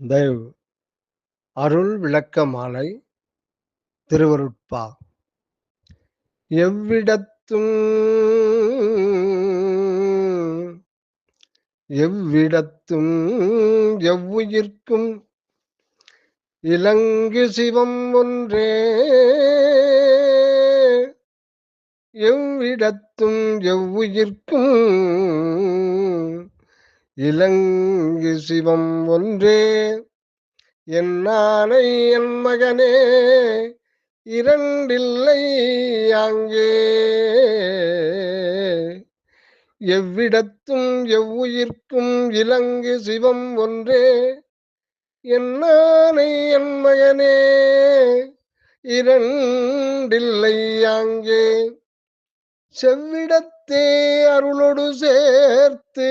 தயவு. அருள் விளக்க மாலை திருவருட்பா. எவ்விடத்தும் எவ்விடத்தும் எவ்வுயிர்க்கும் இலங்கு சிவம் ஒன்றே. எவ்விடத்தும் எவ்வுயிர்க்கும் இலங்கு சிவம் ஒன்றே. என் நானை என் மகனே இரண்டில்லை அங்கே எவ்விடத்தும் எவ்வுயிர்க்கும் இலங்கு சிவம் ஒன்றே. என் நானை என் மகனே இரண்டில்லை அங்கே செவ்விடத்தே அருளோடு சேர்த்து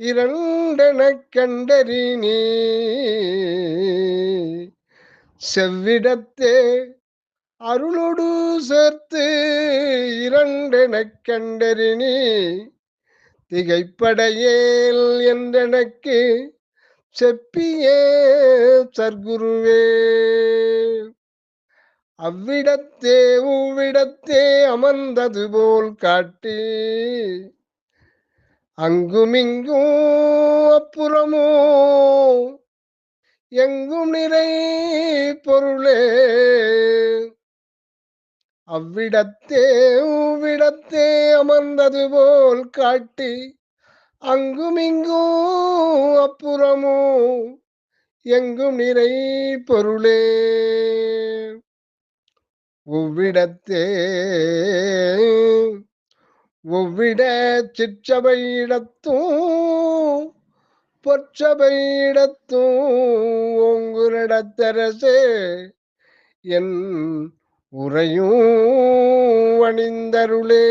இரண்டெனக் கண்டறினி செவ்விடத்தே அருளோடு சேர்த்து இரண்டெனக் கண்டறினி திகைப்படையேல் என்றெனக்கு செப்பியே சர்க்குருவே. அவ்விடத்தே உவ்விடத்தே அமர்ந்தது போல் காட்டி. அங்குமிங்கும் அப்புறமோ? எங்கும் நிறை பொருளே? அவ்விடத்தே உவ்விடத்தே அமர்ந்தது போல் காட்டி அங்குமிங்கும் அப்புறமோ? எங்கும் நிறை பொருளே? உவ்விடத்தே ஒவ்விட சிற்றபையிடத்தும் பொற்றபையிடத்தும் ஒங்குரிடத்தரசே என் உரையும் அணிந்தருளே.